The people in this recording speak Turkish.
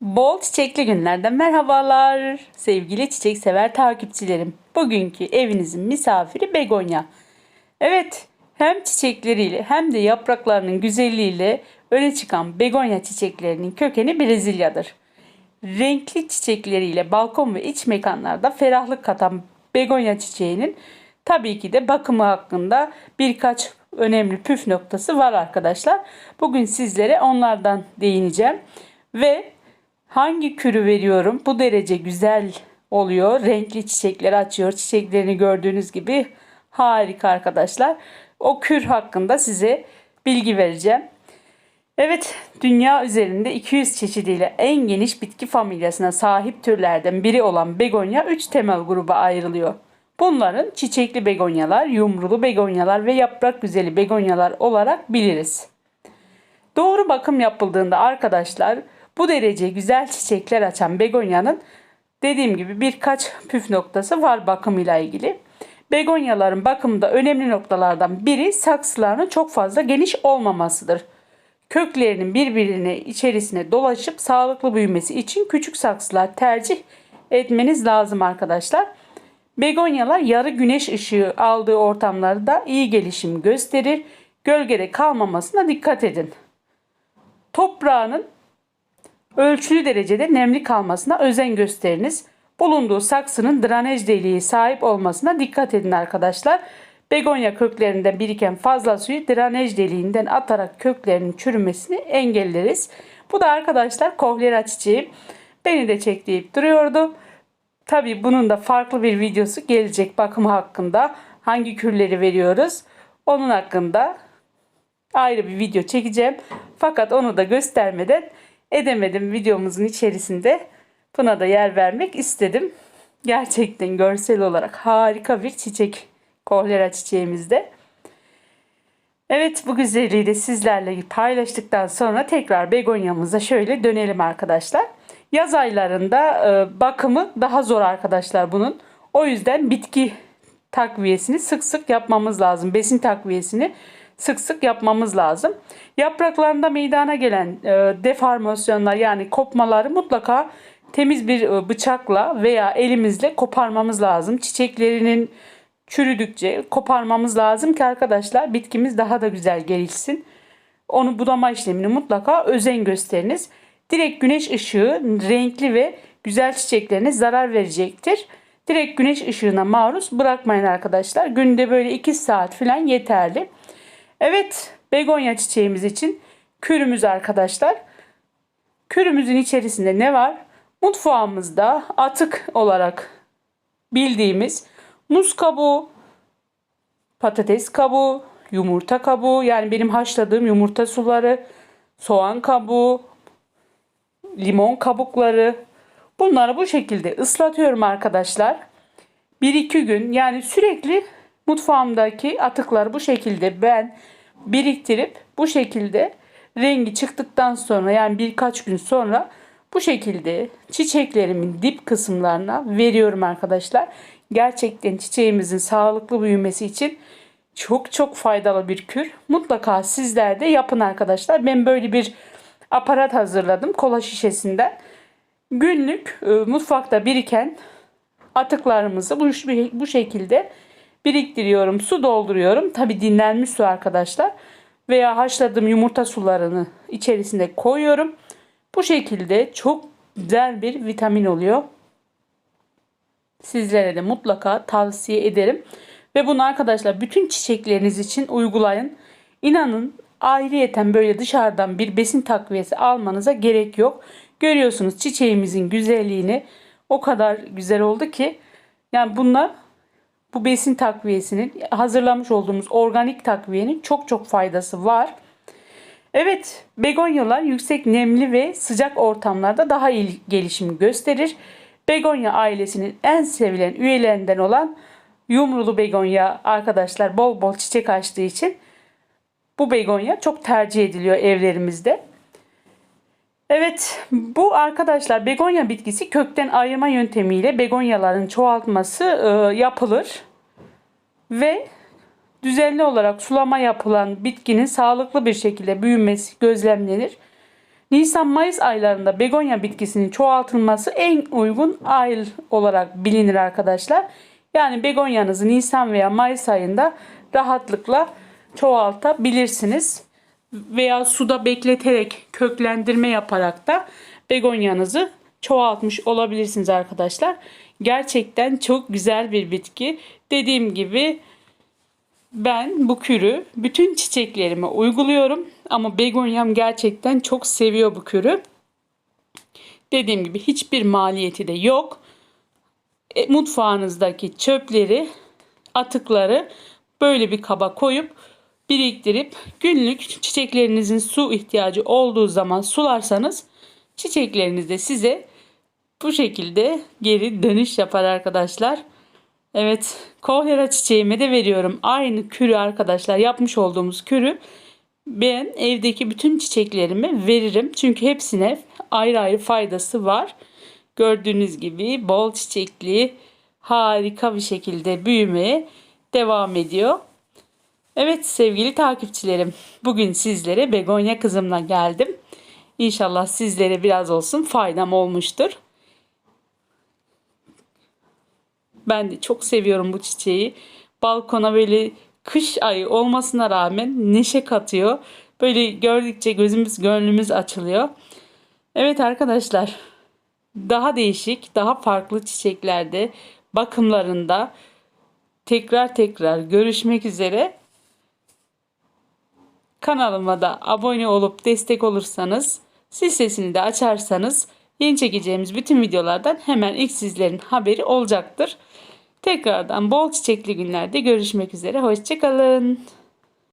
Bol çiçekli günlerden merhabalar sevgili çiçek sever takipçilerim. Bugünkü evinizin misafiri begonya. Evet hem çiçekleriyle hem de yapraklarının güzelliğiyle öne çıkan begonya çiçeklerinin kökeni Brezilya'dır. Renkli çiçekleriyle balkon ve iç mekanlarda ferahlık katan begonya çiçeğinin tabii ki de bakımı hakkında birkaç önemli püf noktası var arkadaşlar. Bugün sizlere onlardan değineceğim ve hangi kürü veriyorum bu derece güzel oluyor. Renkli çiçekler açıyor. Çiçeklerini gördüğünüz gibi harika arkadaşlar. O kür hakkında size bilgi vereceğim. Evet, dünya üzerinde 200 çeşidiyle en geniş bitki familyasına sahip türlerden biri olan begonya 3 temel gruba ayrılıyor. Bunların çiçekli begonyalar, yumrulu begonyalar ve yaprak güzeli begonyalar olarak biliriz. Doğru bakım yapıldığında arkadaşlar bu derece güzel çiçekler açan begonyanın dediğim gibi birkaç püf noktası var bakımıyla ilgili. Begonyaların bakımında önemli noktalardan biri saksılarının çok fazla geniş olmamasıdır. Köklerinin birbirine içerisine dolaşıp sağlıklı büyümesi için küçük saksılar tercih etmeniz lazım arkadaşlar. Begonyalar yarı güneş ışığı aldığı ortamlarda iyi gelişim gösterir. Gölgede kalmamasına dikkat edin. Toprağının ölçülü derecede nemli kalmasına özen gösteriniz. Bulunduğu saksının drenaj deliği sahip olmasına dikkat edin arkadaşlar. Begonya köklerinde biriken fazla suyu drenaj deliğinden atarak köklerinin çürümesini engelleriz. Bu da arkadaşlar kohlera çiçeği. Beni de çekleyip duruyordu. Tabi bunun da farklı bir videosu gelecek bakımı hakkında. Hangi kürleri veriyoruz? Onun hakkında ayrı bir video çekeceğim. Fakat onu da göstermeden edemedim videomuzun içerisinde. Buna da yer vermek istedim. Gerçekten görsel olarak harika bir çiçek. Kohlera çiçeğimizde. Evet bu güzelliği de sizlerle paylaştıktan sonra tekrar begonyamıza şöyle dönelim arkadaşlar. Yaz aylarında e, bakımı daha zor arkadaşlar bunun. O yüzden bitki takviyesini sık sık yapmamız lazım. Besin takviyesini sık sık yapmamız lazım. Yapraklarında meydana gelen e, deformasyonlar yani kopmaları mutlaka temiz bir e, bıçakla veya elimizle koparmamız lazım. Çiçeklerinin çürüdükçe koparmamız lazım ki arkadaşlar bitkimiz daha da güzel gelişsin. Onu budama işlemini mutlaka özen gösteriniz. Direkt güneş ışığı renkli ve güzel çiçeklerine zarar verecektir. Direkt güneş ışığına maruz bırakmayın arkadaşlar. Günde böyle 2 saat falan yeterli. Evet begonya çiçeğimiz için kürümüz arkadaşlar. Kürümüzün içerisinde ne var? Mutfağımızda atık olarak bildiğimiz muz kabuğu, patates kabuğu, yumurta kabuğu yani benim haşladığım yumurta suları, soğan kabuğu, limon kabukları bunları bu şekilde ıslatıyorum arkadaşlar. 1-2 gün yani sürekli mutfağımdaki atıkları bu şekilde ben biriktirip bu şekilde rengi çıktıktan sonra yani birkaç gün sonra bu şekilde çiçeklerimin dip kısımlarına veriyorum arkadaşlar. Gerçekten çiçeğimizin sağlıklı büyümesi için çok çok faydalı bir kür. Mutlaka sizler de yapın arkadaşlar. Ben böyle bir aparat hazırladım kola şişesinden. Günlük e, mutfakta biriken atıklarımızı bu, bu şekilde biriktiriyorum. Su dolduruyorum. Tabi dinlenmiş su arkadaşlar. Veya haşladığım yumurta sularını içerisine koyuyorum. Bu şekilde çok güzel bir vitamin oluyor. Sizlere de mutlaka tavsiye ederim. Ve bunu arkadaşlar bütün çiçekleriniz için uygulayın. İnanın ayrıyeten böyle dışarıdan bir besin takviyesi almanıza gerek yok. Görüyorsunuz çiçeğimizin güzelliğini o kadar güzel oldu ki yani bunlar bu besin takviyesinin hazırlamış olduğumuz organik takviyenin çok çok faydası var. Evet, begonyalar yüksek nemli ve sıcak ortamlarda daha iyi gelişim gösterir. Begonya ailesinin en sevilen üyelerinden olan yumrulu begonya arkadaşlar bol bol çiçek açtığı için bu begonya çok tercih ediliyor evlerimizde. Evet bu arkadaşlar begonya bitkisi kökten ayırma yöntemiyle begonyaların çoğaltması e, yapılır. Ve düzenli olarak sulama yapılan bitkinin sağlıklı bir şekilde büyümesi gözlemlenir. Nisan-Mayıs aylarında begonya bitkisinin çoğaltılması en uygun ay olarak bilinir arkadaşlar. Yani begonyanızı Nisan veya Mayıs ayında rahatlıkla çoğaltabilirsiniz. Veya suda bekleterek köklendirme yaparak da begonyanızı çoğaltmış olabilirsiniz arkadaşlar. Gerçekten çok güzel bir bitki. Dediğim gibi ben bu kürü bütün çiçeklerime uyguluyorum ama begonyam gerçekten çok seviyor bu kürü. Dediğim gibi hiçbir maliyeti de yok. E, mutfağınızdaki çöpleri, atıkları böyle bir kaba koyup biriktirip günlük çiçeklerinizin su ihtiyacı olduğu zaman sularsanız çiçekleriniz de size bu şekilde geri dönüş yapar arkadaşlar. Evet, kohlera çiçeğime de veriyorum. Aynı kürü arkadaşlar yapmış olduğumuz kürü ben evdeki bütün çiçeklerime veririm. Çünkü hepsine ayrı ayrı faydası var. Gördüğünüz gibi bol çiçekli harika bir şekilde büyümeye devam ediyor. Evet sevgili takipçilerim bugün sizlere begonya kızımla geldim. İnşallah sizlere biraz olsun faydam olmuştur. Ben de çok seviyorum bu çiçeği. Balkona böyle kış ayı olmasına rağmen neşe katıyor. Böyle gördükçe gözümüz gönlümüz açılıyor. Evet arkadaşlar daha değişik, daha farklı çiçeklerde bakımlarında tekrar tekrar görüşmek üzere. Kanalıma da abone olup destek olursanız, zil sesini de açarsanız yeni çekeceğimiz bütün videolardan hemen ilk sizlerin haberi olacaktır. Tekrardan bol çiçekli günlerde görüşmek üzere. Hoşçakalın.